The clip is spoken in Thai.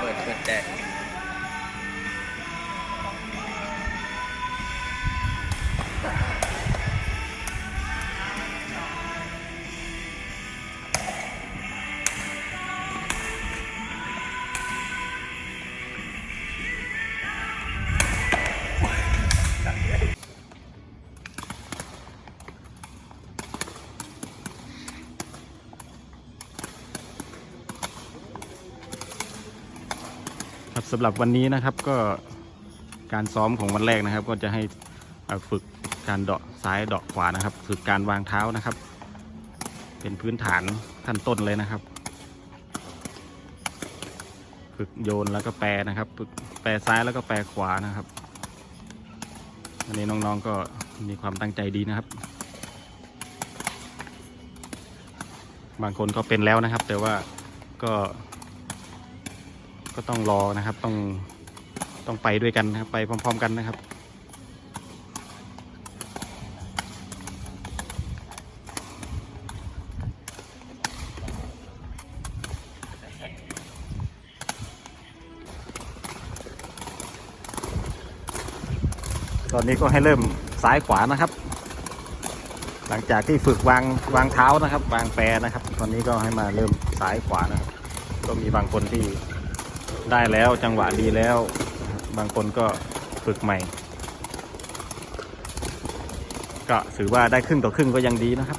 but, but that. ครับสำหรับวันนี้นะครับก็การซ้อมของวันแรกนะครับ ก็จะให้ฝึกการเดาะซ้ายเดาะขวานะครับ ฝึกการวางเท้านะครับ เป็นพื้นฐานขั้นต้นเลยนะครับ ฝึกโยนแล้วก็แปรนะครับ ฝึกแปรซ้ายแล้วก็แปรขวานะครับวันนี้น้องๆก็มีความตั้งใจดีนะครับ บางคนก็เป็นแล้วนะครับ แต่ว่าก็ ก็ต้องรอนะครับ ต้องต้องไปด้วยกันนะครับ ไปพร้อม ๆ กันนะครับ ตอนนี้ก็ให้เริ่มซ้ายขวานะครับ หลังจากที่ฝึกวางวางเท้านะครับ วางแปรนะครับ ตอนนี้ก็ให้มาเริ่มซ้ายขวานะครับ ก็มีบางคนที่ ได้แล้วจังหวะดีแล้ว บางคนก็ฝึกใหม่ ก็ถือว่าได้ครึ่งต่อครึ่งก็ยังดีนะครับ